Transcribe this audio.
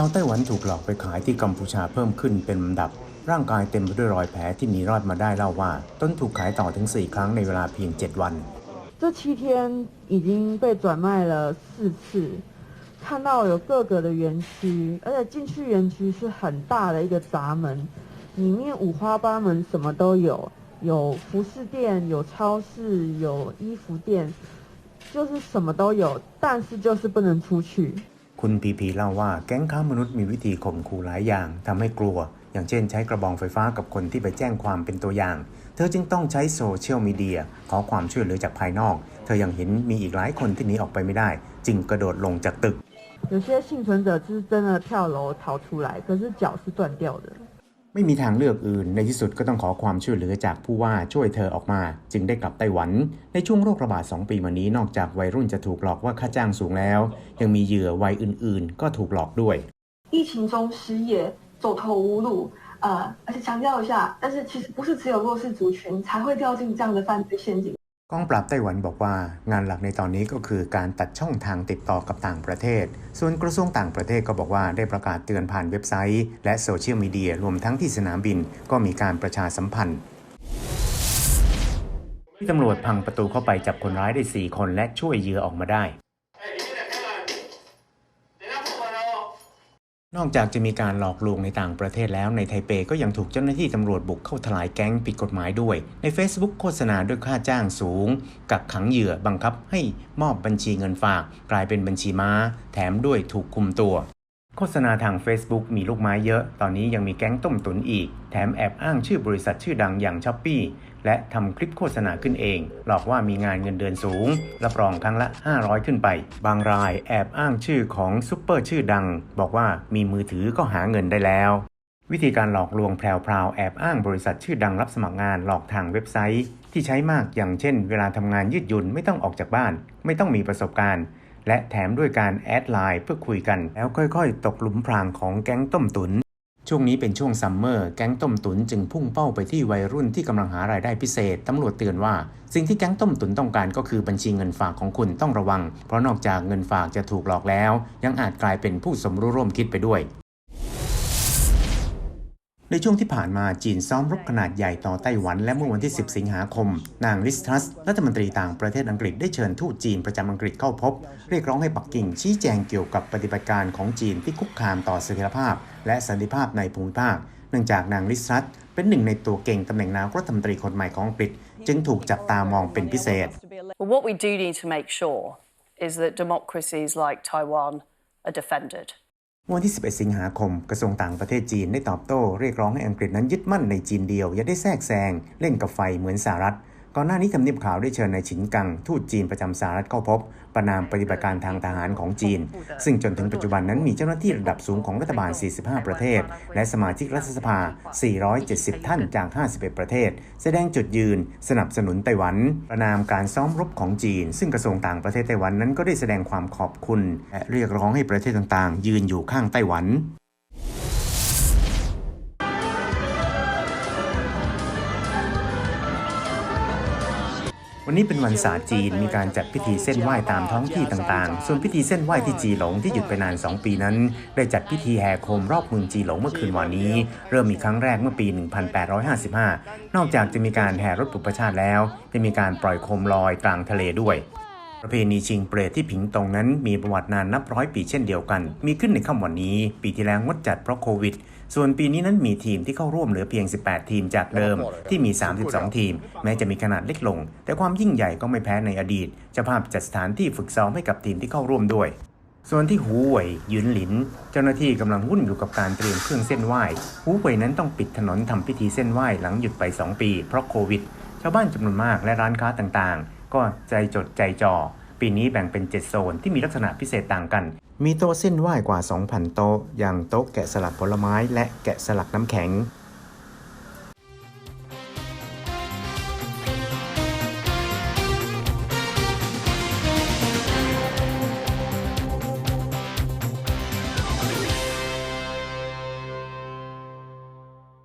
าวไต้หวันถูกหลอกไปขายที่กัมพูชาเพิ่มขึ้นเป็นลำดับ ร่างกายเต็มไปด้วยรอยแผลที่หนีรอดมาได้เล่าว่า ต้นถูกขายต่อถึง 4 ครั้งในเวลาเพียง 7 วัน 这七天已经被转卖了四次，看到有各个的园区，而且进去园区是很大的一个闸门，里面五花八门，什么都有，有服饰店，有超市，有衣服店，就是什么都有，但是就是不能出去。 คุณพีพีเล่าว่าแก๊งค้ามนุษย์มีวิธีข่มขู่หลายอย่างทำให้กลัว อย่างเช่นใช้กระบองไฟฟ้ากับคนที่ไปแจ้งความเป็นตัวอย่าง เธอจึงต้องใช้โซเชียลมีเดียขอความช่วยเหลือจากภายนอก เธอยังเห็นมีอีกหลายคนที่หนีออกไปไม่ได้ จึงกระโดดลงจากตึก 有些幸存者就是真的跳楼逃出来，可是脚是断掉的。 ไม่มีทางเลือกอื่น ในที่สุดก็ต้องขอความช่วยเหลือจากผู้ว่าช่วยเธอออกมา จึงได้กลับไต้หวัน ในช่วงโรคระบาด 2 ปีมานี้นอกจากวัยรุ่นจะถูกหลอกว่าค่าจ้างสูงแล้ว ยังมีเหยื่อวัยอื่นๆ ก็ถูกหลอกด้วย 疫情中失业、走投无路，呃，而且强调一下，但是其实不是只有弱势族群才会掉进这样的犯罪陷阱。 กองปราบไต้หวันบอกว่างานหลักในตอนนี้ก็คือการตัดช่องทางติดต่อกับต่างประเทศ ส่วนกระทรวงต่างประเทศก็บอกว่าได้ประกาศเตือนผ่านเว็บไซต์ และโซเชียลมีเดียรวมทั้งที่สนามบินก็มีการประชาสัมพันธ์ตำรวจพังประตูเข้าไปจับคนร้ายได้ 4 คนและช่วยเหยื่อออกมาได้ นอกจากจะมีการหลอกลวงในต่างประเทศแล้วในไทเปก็ยังถูกเจ้าหน้าที่ตำรวจบุกเข้าทลายแก๊งผิดกฎหมายด้วย ใน Facebook โฆษณาด้วยค่าจ้างสูง กักขังเหยื่อบังคับให้มอบบัญชีเงินฝาก กลายเป็นบัญชีม้า แถมด้วยถูกคุมตัว ฆษณาทาง Facebook มีลูกไม้เยอะ ตอนนี้ยังมีแก๊งต้มตุนอีก แถมแอบอ้างชื่อบริษัทชื่อดังอย่างช้อปปีและทำคลิปโฆษณาขึ้นเอง หลอกว่ามีงานเงินเดือนสูง รับรองครั้งละ 500 ขึ้นไป บางรายแอบอ้างชื่อของซุปเปอร์ชื่อดัง บอกว่ามีมือถือก็หาเงินได้แล้ววิธีการหลอกลวงแพรวๆแอบอ้างบริษัทชื่อดังรับสมัครงานหลอกทางเว็บไซต์ ที่ใช้มากอย่างเช่น เวลาทำงานยืดหยุ่นไม่ต้องออกจากบ้าน ไม่ต้องมีประสบการณ์ และแถมด้วยการแอดไลน์เพื่อคุยกัน แล้วค่อยๆ ตกหลุมพรางของแก๊งต้มตุน ช่วงนี้เป็นช่วงซัมเมอร์แก๊งต้มตุนจึงพุ่งเป้าไปที่วัยรุ่นที่กำลังหารายได้พิเศษตำรวจเตือนว่า สิ่งที่แก๊งต้มตุนต้องการก็คือบัญชีเงินฝากของคุณต้องระวัง เพราะนอกจากเงินฝากจะถูกหลอกแล้ว ยังอาจกลายเป็นผู้สมรู้ร่วมคิดไปด้วย ในช่วงที่ผ่านมาจีนซ้อมรบขนาดใหญ่ต่อไต้หวัน และเมื่อวันที่ 10 สิงหาคม นางลิสทัสรัฐมนตรีต่างประเทศอังกฤษได้เชิญทูตจีนประจำอังกฤษเข้าพบ เรียกร้องให้ปักกิ่งชี้แจงเกี่ยวกับปฏิบัติการของจีนที่คุกคามต่อเสถียรภาพ และสันติภาพในภูมิภาค เนื่องจากนางลิสทัสเป็นหนึ่งในตัวเก่งตำแหน่งนายกรัฐมนตรีคนใหม่ของอังกฤษ จึงถูกจับตามองเป็นพิเศษ What we do need to make sure is that democracies like Taiwan are defended. วันที่ 11 สิงหาคม กระทรวงต่างประเทศจีนได้ตอบโต้ เรียกร้องให้อังกฤษนั้นยึดมั่นในจีนเดียว อย่าได้แทรกแซงเล่นกับไฟเหมือนสหรัฐ ก่อนหน้านี้ทำเนียบข่าวได้เชิญนายฉินกัง ทูตจีนประจำสหรัฐเข้าพบ ประนามปฏิบัติการทางทหารของจีน ซึ่งจนถึงปัจจุบันนั้นมีเจ้าหน้าที่ระดับสูงของรัฐบาล 45 ประเทศ และสมาชิกรัฐสภา 470 ท่านจาก 51 ประเทศ แสดงจุดยืน สนับสนุนไต้หวัน ประนามการซ้อมรบของจีน ซึ่งกระทรวงต่างประเทศไต้หวันนั้นก็ได้แสดงความขอบคุณและเรียกร้องให้ประเทศต่างๆ ยืนอยู่ข้างไต้หวัน วันนี้เป็นวันศาสตร์จีนมีการจัดพิธีเส้นไหว้ตามท้องที่ต่างๆ ส่วนพิธีเส้นไหว้ที่จีหลงที่หยุดไปนาน 2 ปีนั้น ได้จัดพิธีแห่โคมรอบเมืองจีหลงเมื่อคืนวันนี้ เริ่มมีครั้งแรกเมื่อปี 1855 นอกจากจะมีการแห่รถปุปชาติแล้วยังมีการปล่อยโคมลอยกลางทะเลด้วย ประเพณีชิงเปรตที่ผิงตงนั้นมีประวัตินานนับร้อยปีเช่นเดียวกัน มีขึ้นในค่ำวันนี้ ปีที่แล้วงดจัดเพราะโควิด ส่วนปีนี้นั้นมีทีมที่เข้าร่วมเหลือเพียง 18 ทีมจากเดิมที่มี 32 ทีม แม้จะมีขนาดเล็กลง แต่ความยิ่งใหญ่ก็ไม่แพ้ในอดีตเจ้าภาพจัดสถานที่ฝึกซ้อมให้กับทีมที่เข้าร่วมด้วยส่วนที่หูเว่ยยุนหลิน เจ้าหน้าที่กำลังวุ่นอยู่กับการเตรียมเครื่องเส้นไหว้หูเว่ยนั้นต้องปิดถนนทำพิธีเส้นไหว้หลังหยุดไป 2 ปี เพราะโควิด ชาวบ้านจำนวนมากและร้านค้าต่างๆ ก็ใจจดใจจ่อปีนี้แบ่งเป็น 7 โซนที่มีลักษณะพิเศษต่างกัน มีโต๊ะเส้นไหว้กว่า 2,000 โต๊ะอย่างโต๊ะแกะสลักผลไม้และแกะสลักน้ำแข็ง